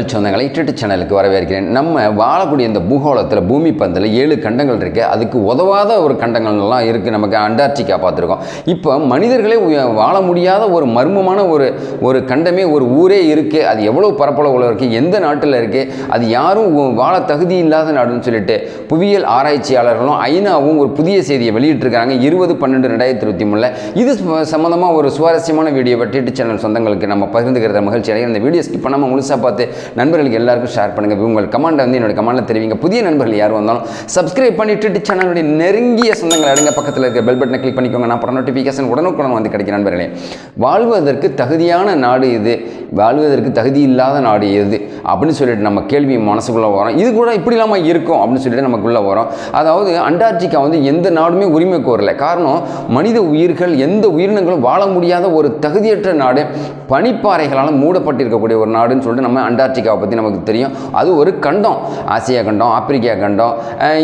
தமிழ் சொந்தங்களை இட்டு சேனலுக்கு வரவேற்கிறேன். நம்ம வாழக்கூடிய இந்த பூகோளத்தில் பூமி பந்தில் ஏழு கண்டங்கள் இருக்குது அதுக்கு உதவாத ஒரு கண்டங்கள்லாம் இருக்குது நமக்கு அண்டார்டிகா பார்த்துருக்கோம். இப்போ மனிதர்களே வாழ முடியாத ஒரு மர்மமான ஒரு ஒரு கண்டமே ஒரு ஊரே இருக்குது அது எவ்வளோ பரப்பளவில் இருக்குது எந்த நாட்டில் இருக்குது அது யாரும் வாழ தகுதி இல்லாத நாடுன்னு சொல்லிட்டு புவியியல் ஆராய்ச்சியாளர்களும் ஐநாவும் ஒரு புதிய செய்தியை வெளியிட்டிருக்காங்க இருபது பன்னெண்டு ரெண்டாயிரத்தி இருபத்தி மூணில். இது சம்மந்தமாக ஒரு சுவாரஸ்யமான வீடியோ ட்விட்டர் சேனல் சொந்தங்களுக்கு நம்ம பகிர்ந்துக்கிறத மகிழ்ச்சி அடைய இந்த வீடியோ ஸ்கிப் பண்ணாமல் முழுசாக பார்த்து நண்பர்களுக்கு எல்லாருக்கும் ஷேர் பண்ணுங்கள் உங்கள் கமெண்டை வந்து என்னோட கமெண்டில் தெரிவிங்க. புதிய நண்பர்கள் யார் வந்தாலும் சப்ஸ்கிரைப் பண்ணிட்டு சேனலுடைய நெருங்கிய சொந்தங்கள் அடுங்க பக்கத்தில் இருக்க பெல் பட்டனை கிளிக் பண்ணிக்கோங்க. நான் படம் நோட்டிஃபிகேஷன் உடனுக்குடன் வந்து கிடைக்கும் நண்பர்களே. வாழ்வதற்கு தகுதியான நாடு இது வாழ்வதற்கு தகுதி இல்லாத நாடு எது? அப்படின்னு சொல்லிட்டு நம்ம கேள்வி மனசுக்குள்ளே வரோம். இது கூட இப்படி இல்லாமல் இருக்கும் அப்படின்னு சொல்லிட்டு நமக்குள்ளே வரோம். அதாவது அண்டார்டிகா வந்து எந்த நாடுமே உரிமை கோரலை. காரணம் மனித உயிர்கள் எந்த உயிரினங்களும் வாழ முடியாத ஒரு தகுதியற்ற நாடு. பனிப்பாறைகளால் மூடப்பட்டிருக்கக்கூடிய ஒரு நாடுன்னு சொல்லிட்டு நம்ம அண்டார்டிகாவை பற்றி நமக்கு தெரியும். அது ஒரு கண்டம். ஆசியா கண்டம் ஆப்பிரிக்கா கண்டம்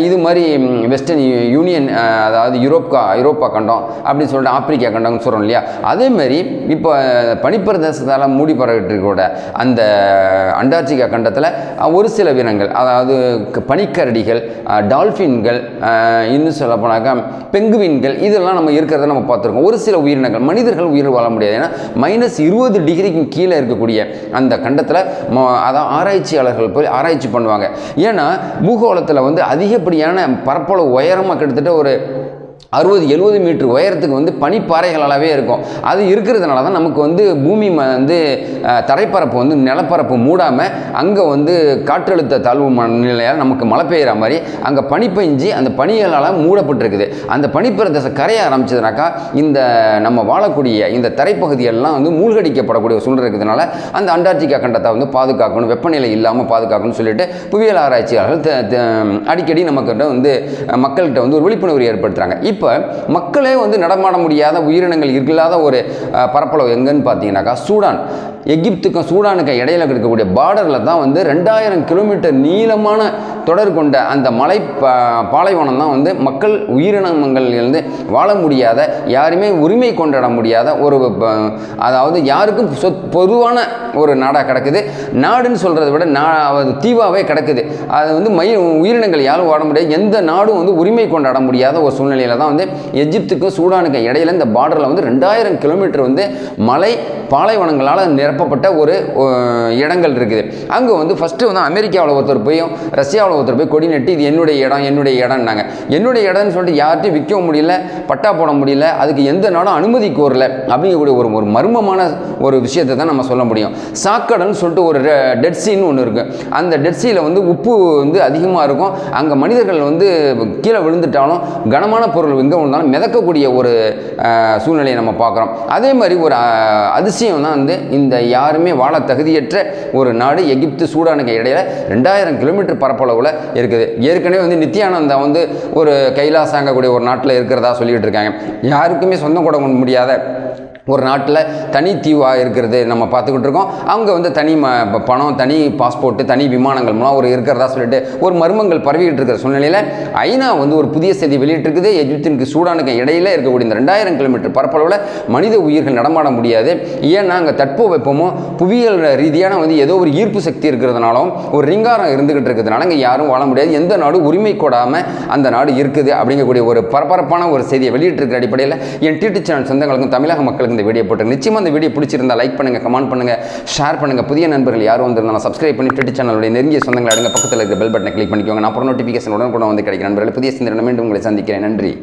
இது மாதிரி வெஸ்டர்ன் யூனியன் அதாவது அதாவது யூரோப்பா ஐரோப்பா கண்டம் அப்படின்னு சொல்லிட்டு ஆப்பிரிக்கா கண்டம்னு சொல்கிறோம் இல்லையா? அதே மாதிரி இப்போ பனிப்பிரதேசத்தால் மூடி பரவிட்டு அந்த அண்டார்டிகா கண்டத்தில் ஒரு சில வினங்கள் அதாவது பனிக்கரடிகள் டால்ஃபின்கள் இன்னும் சொல்ல போனாக்கா பெங்குவின்கள் இதெல்லாம் நம்ம இருக்கிறத நம்ம பார்த்துருக்கோம். ஒரு சில உயிரினங்கள் மனிதர்கள் உயிர் வாழ முடியாது. ஏன்னா மைனஸ் இருபது டிகிரிக்கு கீழே இருக்கக்கூடிய அந்த கண்டத்தில் அதான் ஆராய்ச்சியாளர்கள் போய் ஆராய்ச்சி பண்ணுவாங்க. ஏன்னா பூகோளத்தில் வந்து அதிகப்படியான பரப்பளவு உயரமாக கிட்டத்தட்ட ஒரு அறுபது எழுபது மீட்டர் உயரத்துக்கு வந்து பனிப்பாறைகளாகவே இருக்கும். அது இருக்கிறதுனால தான் நமக்கு வந்து பூமி ம- வந்து தரைப்பரப்பு வந்து நிலப்பரப்பு மூடாமல் அங்கே வந்து காற்றழுத்த தாழ்வு நிலையால் நமக்கு மழை பெய்கிற மாதிரி அங்கே பனி பெஞ்சு அந்த பனிகளால் மூடப்பட்டிருக்குது. அந்த பனிப்பிரதேசம் கரைய ஆரம்பிச்சதுனாக்கா இந்த நம்ம வாழக்கூடிய இந்த தரைப்பகுதியெல்லாம் வந்து மூழ்கடிக்கப்படக்கூடிய சூழ்நிலை இருக்கிறதுனால அந்த அண்டார்டிகா கண்டத்தை வந்து பாதுகாக்கணும் வெப்பநிலை இல்லாமல் பாதுகாக்கணும்னு சொல்லிட்டு புவியியல் ஆராய்ச்சியாளர்கள் அடிக்கடி நமக்கிட்ட வந்து மக்கள்கிட்ட வந்து ஒரு விழிப்புணர்வு ஏற்படுத்துகிறாங்க இப்போ மக்களே வந்து நடமாட முடியாத உயிரினங்கள் இல்லாத ஒரு பரப்பளவு எங்கன்னு பார்த்தீங்கன்னாக்கா சூடான். எகிப்துக்கும் சூடானுக்கும் இடையில இருக்கக்கூடிய பார்டரில் தான் வந்து ரெண்டாயிரம் கிலோமீட்டர் நீளமான தொடர் கொண்ட அந்த மலை பா- பாலைவனம் தான் வந்து மக்கள் உயிரினங்கள் இருந்து வாழ முடியாத யாருமே உரிமை கொண்டாட முடியாத ஒரு ப- அதாவது யாருக்கும் சொத் பொதுவான ஒரு நாடாக கிடக்குது. நாடுன்னு சொல்கிறத விட நா அது தீவாவே கிடக்குது. அது வந்து மயில் உயிரினங்கள் யாரும் வாழ முடியாது. எந்த நாடும் வந்து உரிமை கொண்டாட முடியாத ஒரு சூழ்நிலையில் தான் வந்து எஜிப்துக்கும் சூடானுக்கும் இடையில இந்த பார்டரில் வந்து ரெண்டாயிரம் கிலோமீட்டர் வந்து மலை பாலைவனங்களால் நிரப்பப்பட்ட ஒரு இடங்கள் இருக்குது. அங்கே வந்து ஃபஸ்ட்டு வந்து அமெரிக்காவில் ஒருத்தர் போயும் ரஷ்யாவில் ஒருத்தர் போய் கொடி நட்டி இது என்னுடைய இடம் என்னுடைய இடம்னாங்க. என்னுடைய இடம்னு சொல்லிட்டு யார்ட்டையும் விற்கவும் முடியல பட்டா போட முடியல அதுக்கு எந்த நாடும் அனுமதி கோரல அப்படிங்கக்கூடிய ஒரு ஒரு மர்மமான ஒரு விஷயத்தை தான் நம்ம சொல்ல முடியும். சாக்கடைன்னு சொல்லிட்டு ஒரு டெட் சீன்னு ஒன்று இருக்குது அந்த டெட் வந்து உப்பு வந்து அதிகமாக இருக்கும். அங்கே மனிதர்கள் வந்து கீழே விழுந்துட்டாலும் கனமான பொருள் எங்கே விழுந்தாலும் மிதக்கக்கூடிய ஒரு சூழ்நிலையை நம்ம பார்க்குறோம். அதே மாதிரி ஒரு அதிசயம் தான் வந்து இந்த யாருமே வாழ தகுதியற்ற ஒரு நாடு எகிப்து சூடானுக்கு இடையில ரெண்டாயிரம் கிலோமீட்டர் பரப்பளவில் இருக்குது. ஏற்கனவே வந்து நித்யானந்தா வந்து ஒரு கைலாசாங்கக்கூடிய ஒரு நாட்டில் இருக்கிறதா சொல்லிகிட்டு இருக்காங்க. யாருக்குமே சொந்தம் கூட முடியாத ஒரு நாட்டில் தனி தீவாக இருக்கிறது நம்ம பார்த்துக்கிட்டு இருக்கோம். அவங்க வந்து தனி ம ப- பணம் தனி பாஸ்போர்ட்டு தனி விமானங்கள் மூலம் ஒரு இருக்கிறதா சொல்லிட்டு ஒரு மர்மங்கள் பரவிக்கிட்டு இருக்கிற சூழ்நிலையில் ஐநா வந்து ஒரு புதிய செய்தி வெளியிட்டிருக்குது. எஜிப்தினுக்கு சூடானுக்கு இடையில இருக்கக்கூடிய இந்த ரெண்டாயிரம் கிலோமீட்டர் பரப்பளவில் மனித உயிர்கள் நடமாட முடியாது. ஏன்னா அங்கே தட்பவெப்பமும் புவியியல் ரீதியான வந்து ஏதோ ஒரு ஈர்ப்பு சக்தி இருக்கிறதுனாலும் ஒரு ரிங்காரம் இருந்துகிட்டு இருக்கிறதுனால இங்கே யாரும் வாழ முடியாது. எந்த நாடும் உரிமை கொடாமல் அந்த நாடு இருக்குது அப்படிங்கக்கூடிய ஒரு பரபரப்பான ஒரு செய்தியை வெளியிட்டிருக்கிற அடிப்படையில் என் டிடி சேனல் சொந்தங்களுக்கும் தமிழக மக்களுக்கும் இந்த வீடியோ போட்டு நிச்சயமாக அந்த வீடியோ பிடிச்சிருந்தா லைக் பண்ணுங்கள் கமெண்ட் பண்ணுங்கள் ஷேர் பண்ணுங்கள் புதிய நண்பர்கள் யாரும் வந்திருந்தாலும் சப்ஸ்கிரைப் பண்ணி டிடி சேனலுடைய நெருங்கிய சொந்தங்கள் அடுங்க பக்கத்தில் இருக்க பெல் பட்டனை கிளிக் பண்ணிக்கோங்க. நான் அப்புறம் நோட்டிஃபிகேஷன் உடனே கூட வந்து கிடைக்கிற நண்பர்கள் புதிய சிந்தனை மீண்டும் உங்களை சந்திக்கிறேன். நன்றி.